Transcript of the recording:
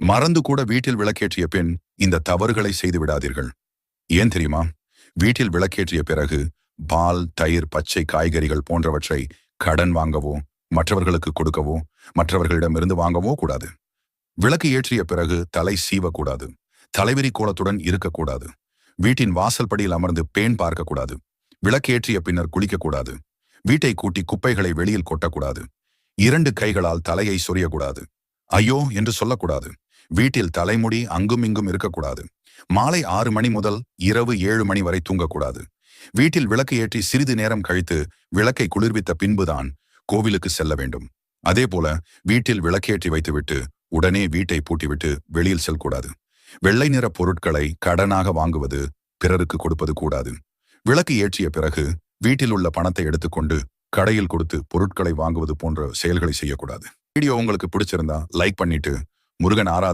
மறந்து கூட வீட்டில் விளக்கேற்றிய பின் இந்த தவறுகளை செய்து விடாதீர்கள். ஏன் தெரியுமா? வீட்டில் விளக்கேற்றிய பிறகு பால் தயிர் பச்சை காய்கறிகள் போன்றவற்றை கடன் வாங்கவோ மற்றவர்களுக்கு கொடுக்கவோ மற்றவர்களிடமிருந்து வாங்கவோ கூடாது. விளக்கு ஏற்றிய பிறகு தலை சீவக்கூடாது. தலைவிரி கோலத்துடன் இருக்கக்கூடாது. வீட்டின் வாசல் படியில் அமர்ந்து பேன் பார்க்கக்கூடாது. விளக்கேற்றிய பின்னர் குளிக்கக்கூடாது. வீட்டை கூட்டி குப்பைகளை வெளியில் கொட்டக்கூடாது. இரண்டு கைகளால் தலையை சொரியக்கூடாது. ஐயோ என்று சொல்லக்கூடாது. வீட்டில் தலைமுடி அங்கும் இங்கும் இருக்கக்கூடாது. மாலை ஆறு மணி முதல் இரவு ஏழு மணி வரை தூங்கக்கூடாது. வீட்டில் விளக்கு ஏற்றி சிறிது நேரம் கழித்து விளக்கை குளிர்வித்த பின்புதான் கோவிலுக்கு செல்ல வேண்டும். அதே போல வீட்டில் விளக்கேற்றி வைத்துவிட்டு உடனே வீட்டை பூட்டிவிட்டு வெளியில் செல்லக்கூடாது. வெள்ளை நிற பொருட்களை கடனாக வாங்குவது பிறருக்கு கொடுப்பது கூடாது. விளக்கு ஏற்றிய பிறகு வீட்டில் உள்ள பணத்தை எடுத்துக்கொண்டு கடையில் கொடுத்து பொருட்களை வாங்குவது போன்ற செயல்களை செய்யக்கூடாது. வீடியோ உங்களுக்கு பிடிச்சிருந்தா லைக் பண்ணிட்டு முருகன் ஆராதனை.